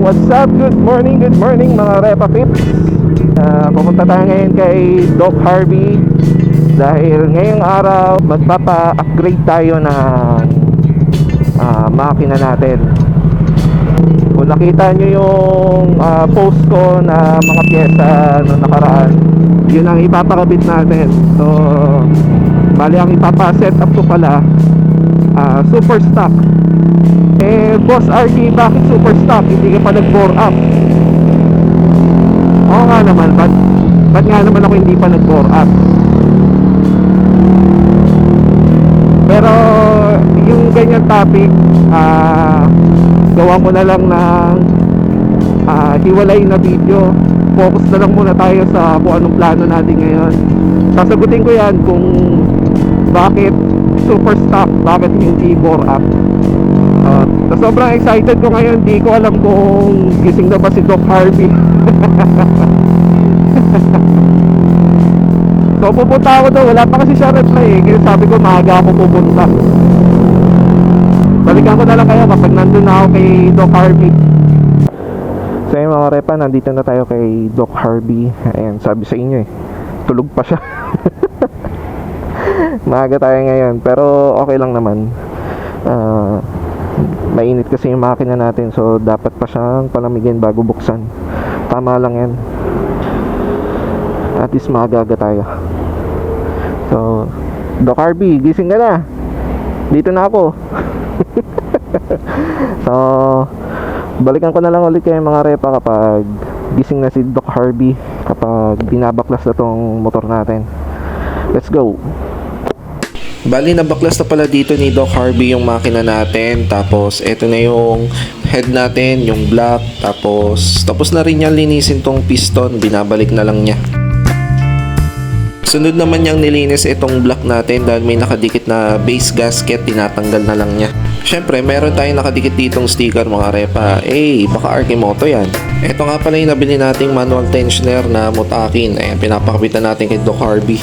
what's up? Good morning, good morning mga Repa Pips. Ah, Pupunta tayo ngayon kay Doc Harvey. Dahil ngayong araw magpapa-upgrade tayo ng ah, makina natin. Kung nakita nyo yung ah, post ko na mga pyesa noong nakaraan Yun ang ipapakabit natin. So, bali ang ipapa-set up ko pala ah, Super stock eh, Boss RG, bakit super stock? Hindi ka pa nag-bore up. Oo nga naman, ba't, ba't nga naman ako hindi pa nag-bore up? Pero, yung ganyan topic, ah, gawa mo na lang ng ah, hiwalay na video. Focus na lang muna tayo sa kung anong plano natin ngayon. Sasagutin ko yan kung bakit super stock, bakit hindi bore up. Uh, so sobrang excited ko ngayon, di ko alam kung gising na ba si Doc Harvey. so pupunta ako doon, wala pa kasi siya reply eh. Kaya sabi ko maaga ako pupunta. Balikan ko na lang kayo kapag nandun na ako kay Doc Harvey. So yun mga repa, nandito na tayo kay Doc Harvey. Ayan, sabi sa inyo eh, tulog pa siya. Maaga tayo ngayon, pero okay lang naman. Ah, mainit kasi yung makina natin so dapat pa siyang palamigin bago buksan. Tama lang yan. At least magaga tayo. So Doc Harvey gising ka na. Dito na ako. So balikan ko na lang ulit kayo mga repa kapag gising na si Doc Harvey kapag binabaklas na tong motor natin. Let's go Bali, nabaklas na pala dito ni Doc Harvey yung makina natin. Tapos, eto na yung head natin, yung block. Tapos, tapos na rin niyang linisin tong piston. Binabalik na lang niya. Sunod naman niyang nilinis itong block natin dahil may nakadikit na base gasket, tinatanggal na lang niya. Siyempre, meron tayong nakadikit ditong sticker mga repa. Eh, baka Arkimoto yan. Ito nga pala yung nabili nating manual tensioner na Mutakin. Ayan, pinapakapitan natin kay Doc Harvey.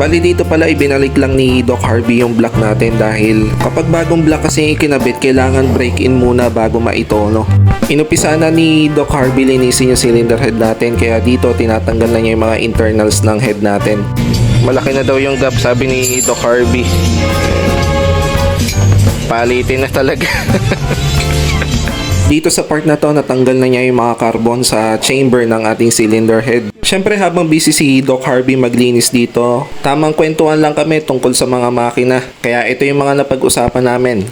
Bali dito pala ibinalik lang ni Doc Harvey yung block natin dahil kapag bagong block kasi yung ikinabit, kailangan break-in muna bago maitono. Inupisa na ni Doc Harvey linisin yung cylinder head natin kaya dito tinatanggal na niya yung mga internals ng head natin. Malaki na daw yung gap sabi ni Doc Harvey. Palitin na talaga. Dito sa part na to, natanggal na niya yung mga carbon sa chamber ng ating cylinder head. Siyempre habang busy si Doc Harvey maglinis dito, tamang kwentuhan lang kami tungkol sa mga makina. Kaya ito yung mga napag-usapan namin.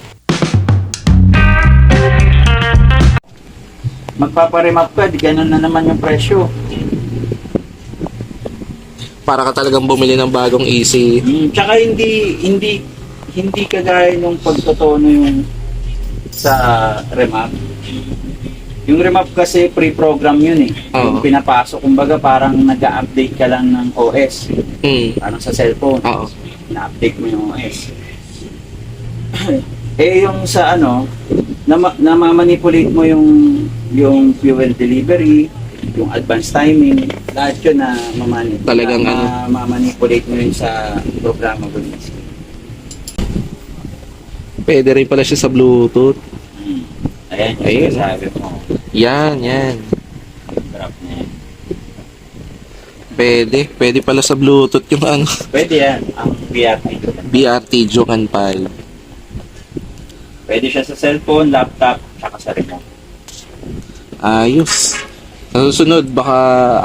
magpaparemap ka, di ganun na naman yung presyo. Para ka talagang bumili ng bagong easy. Mm, tsaka hindi, hindi, hindi kagaya nung pagtotono yung sa remap. Yung remap kasi pre-program yun eh. Oo. Yung pinapasok, kumbaga parang nag-update ka lang ng OS. Hmm. Parang sa cellphone. Oo. Na-update mo yung OS. eh yung sa ano, na, namamanipulate mo yung yung fuel delivery, yung advance timing, lahat yun na mamanipulate. Talagang na, ano? mamanipulate mo yun sa programa ko. Pwede rin pala siya sa Bluetooth. Ayan, yung Ayun. sabi mo. Yan, yan. Drop na yan. Pwede. Pwede pala sa Bluetooth yung ano. Pwede yan, ang BRT. BRT Jokan 5. Pwede siya sa cellphone, laptop, tsaka sa remote. Ayos. Sa susunod, baka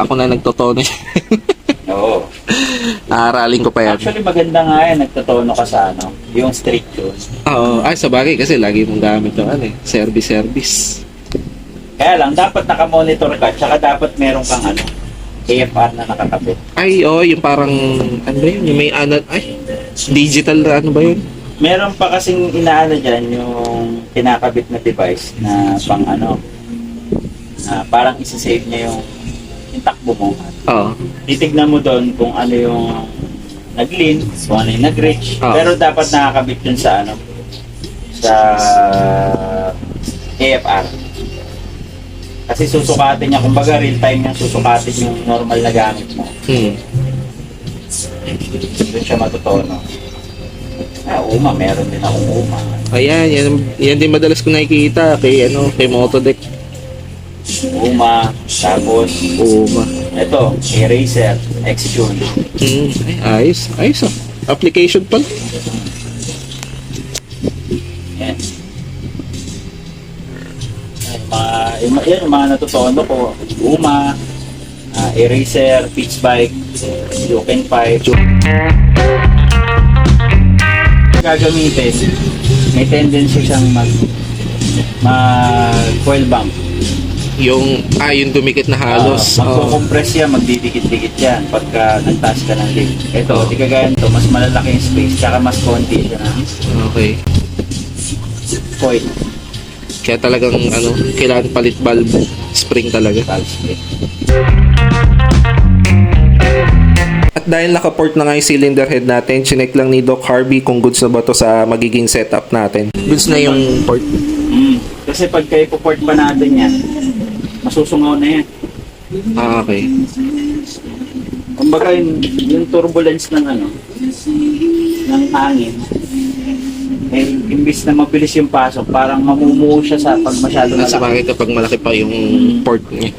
ako na nagtotono. Oo. Aaralin ko pa yan. Actually, maganda nga yan, nagtotono ka sa ano, yung street yun. Oo. Ay, sa bagay kasi lagi mong gamit yung ano eh. Service, service. Kaya lang, dapat nakamonitor ka, tsaka dapat meron kang ano, AFR na nakakabit. Ay, oo. yung parang, ano ba yun? Yung may ano, ay, digital na ano ba yun? Meron pa kasing inaano dyan, yung kinakabit na device na pang ano, na parang isa-save niya yung, yung takbo mo. Oo. Titignan mo doon kung ano yung nag-lean, kung ano yung nag-reach. Ah. Pero dapat nakakabit yun sa ano, sa AFR. Kasi susukatin niya, kumbaga real time niya susukatin yung normal na gamit mo. Hmm. Doon siya matutono. Ah, uma, meron din akong uma. Ayan, yan, yan din madalas ko nakikita kay, ano, kay Motodeck. Uma, tapos Uma. ito, eraser, Hmm, ay, ayos. Ayos ah. Application pala. Yan. Mga, yung, yan, yung mga natutono ko. Uma, ah, eraser, pitch bike, joke and pipe. Gagamitin, may tendency siyang mag mag coil bump. Yung, ah, yung dumikit na halos. Uh, Oo. magkukompress yan, magdidikit-dikit yan pagka nagtaas ka ng lift. Ito, di kagaya nito, mas malalaki yung space, tsaka mas konti siya ng okay. coil. Kaya talagang, ano, kailangan palit valve spring talaga. valve split. At dahil nakaport na nga yung cylinder head natin, chinek lang ni Doc Harvey kung goods na ba to sa magiging setup natin. Goods na yung port. Mm. Kasi pagka ipoport pa natin yan, masusungaw na yan. Ah, okay. Kumbaga yung, yung turbulence ng ano, ng hangin, eh, imbis na mabilis yung pasok, parang mamumuo siya sa pag masyado At sa malaki. bagay kapag malaki pa yung port niya.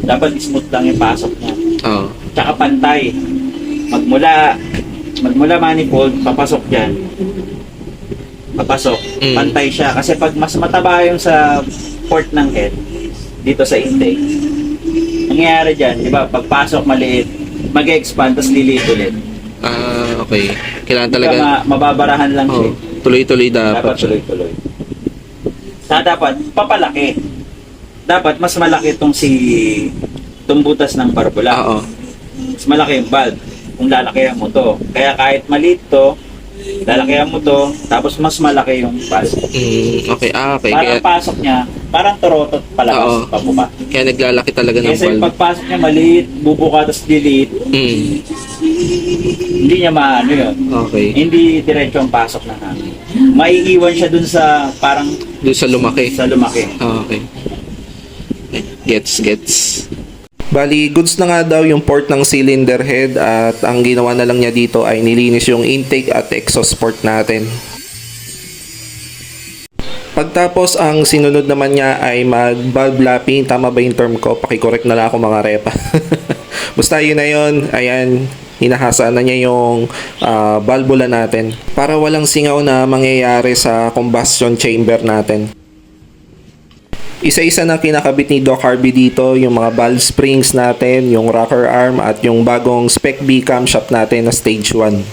Dapat smooth lang yung pasok niya. Oo. Tsaka pantay. Magmula, magmula manifold, papasok dyan. Papasok. Mm. Pantay siya. Kasi pag mas mataba yung sa port ng head, dito sa intake, nangyayari dyan, di ba, pagpasok maliit, mag-expand, tapos liliit ulit. Ah, okay. Kailangan Talaga, talaga, ma- mababarahan lang siya. oh, tuloy-tuloy Dapat dapat siya. tuloy-tuloy. Sa dapat, papalaki. Dapat mas malaki itong si itong butas ng barbula. Ah, Oo. mas malaki yung valve kung lalakihan mo to. Kaya kahit maliit to, lalakihan mo to, tapos mas malaki yung valve. Mm, okay. Ah, okay. Parang Kaya, pasok niya, parang torotot palabas, Oo. pabuka. kaya naglalaki talaga ng Kasi yung valve. pagpasok niya maliit, bubuka tapos liliit, Mm, hindi niya maano yun. okay. Hindi diretso ang pasok ng hangin. Maiiwan siya dun sa parang Doon sa lumaki. sa lumaki. Ah, okay. Gets, gets. Bali, goods na nga daw yung port ng cylinder head at ang ginawa na lang niya dito ay nilinis yung intake at exhaust port natin. Pagtapos, ang sinunod naman niya ay mag-valve lapping. Tama ba yung term ko? Pakicorrect na lang ako mga repa. Basta yun na yun. Ayan, hinahasaan na niya yung ah, valvula natin para walang singaw na mangyayari sa combustion chamber natin. Isa-isa na kinakabit ni Doc Harvey dito, yung mga valve springs natin, yung rocker arm, at yung bagong Spec B camshaft natin na stage 1.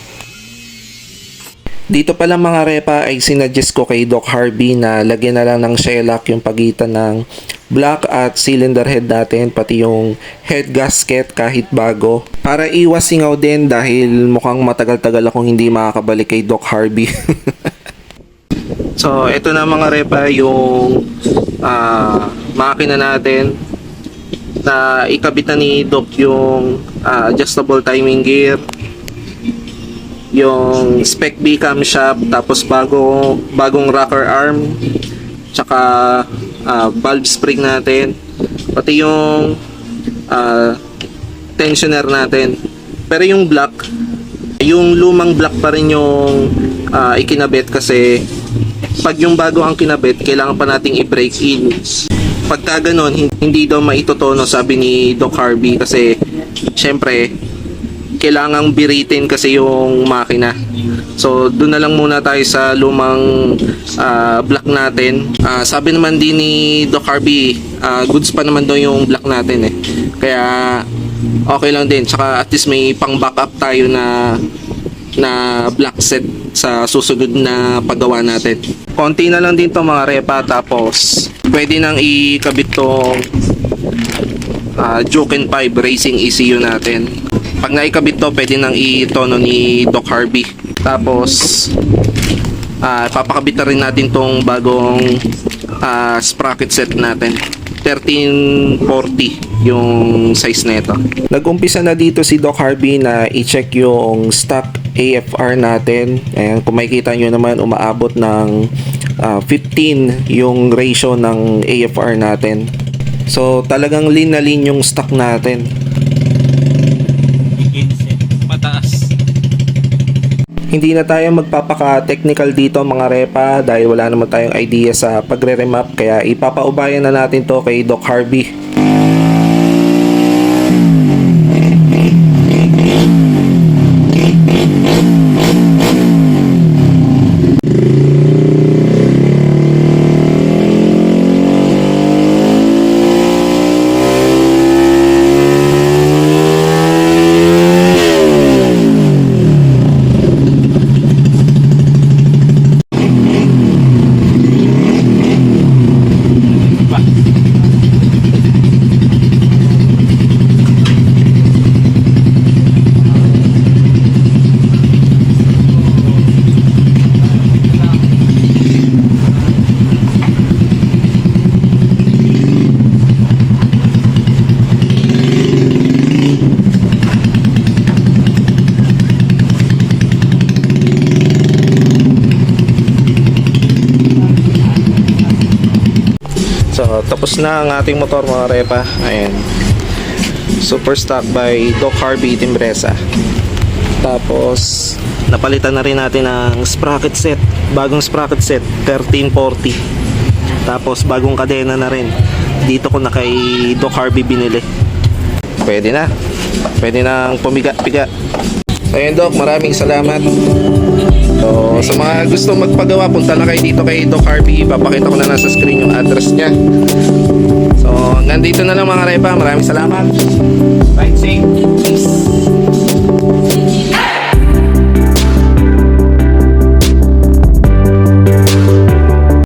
Dito pala mga repa ay sinuggest ko kay Doc Harvey na lagyan na lang ng shellac yung pagitan ng block at cylinder head natin, pati yung head gasket kahit bago. Para iwas singaw din dahil mukhang matagal-tagal akong hindi makakabalik kay Doc Harvey. So, ito na mga repa yung ah, makina natin na ikabit na ni Doc yung ah, adjustable timing gear yung spec B camshaft tapos bago bagong rocker arm tsaka ah, valve spring natin pati yung ah, tensioner natin. Pero yung block yung lumang block pa rin yung ah, ikinabit kasi pag yung bago ang kinabit, kailangan pa nating i-break in. Pagka ganun, hin- hindi daw maitotono sabi ni Doc Harvey kasi syempre kailangang biritin kasi yung makina. So doon na lang muna tayo sa lumang ah, block natin. Ah, sabi naman din ni Doc Harvey, ah, goods pa naman daw yung block natin eh. Kaya okay lang din. Tsaka at least may pang backup tayo na na black set sa susunod na paggawa natin. Konti na lang din to mga repa tapos pwede nang ikabit tong uh, Joken 5 Racing ECU natin. Pag naikabit to, pwede nang itono ni Doc Harvey. Tapos ah papakabit na rin natin tong bagong ah, sprocket set natin. 1340 yung size nito. Nag-umpisa na dito si Doc Harvey na i-check yung stock AFR natin. Ayan, kung makikita nyo naman, umaabot ng ah, 15 yung ratio ng AFR natin. So, talagang lean na lean yung stock natin. mataas. Hindi na tayo magpapaka-technical dito mga repa dahil wala naman tayong idea sa pagre-remap kaya ipapaubayan na natin to kay Doc Harvey. So, tapos na ang ating motor mga repa. Ayan. Super stock by Doc Harvey Timbresa. Tapos, napalitan na rin natin ng sprocket set. Bagong sprocket set, 1340. Tapos, bagong kadena na rin. Dito ko na kay Doc Harvey binili. Pwede na. Pwede nang pumiga-piga. So, ayun Doc, maraming salamat. So, sa mga gusto magpagawa, punta na kayo dito kay Doc Harvey. Papakita ko na lang sa screen yung address niya. So, nandito na lang mga repa. Maraming salamat. Ride safe. Peace.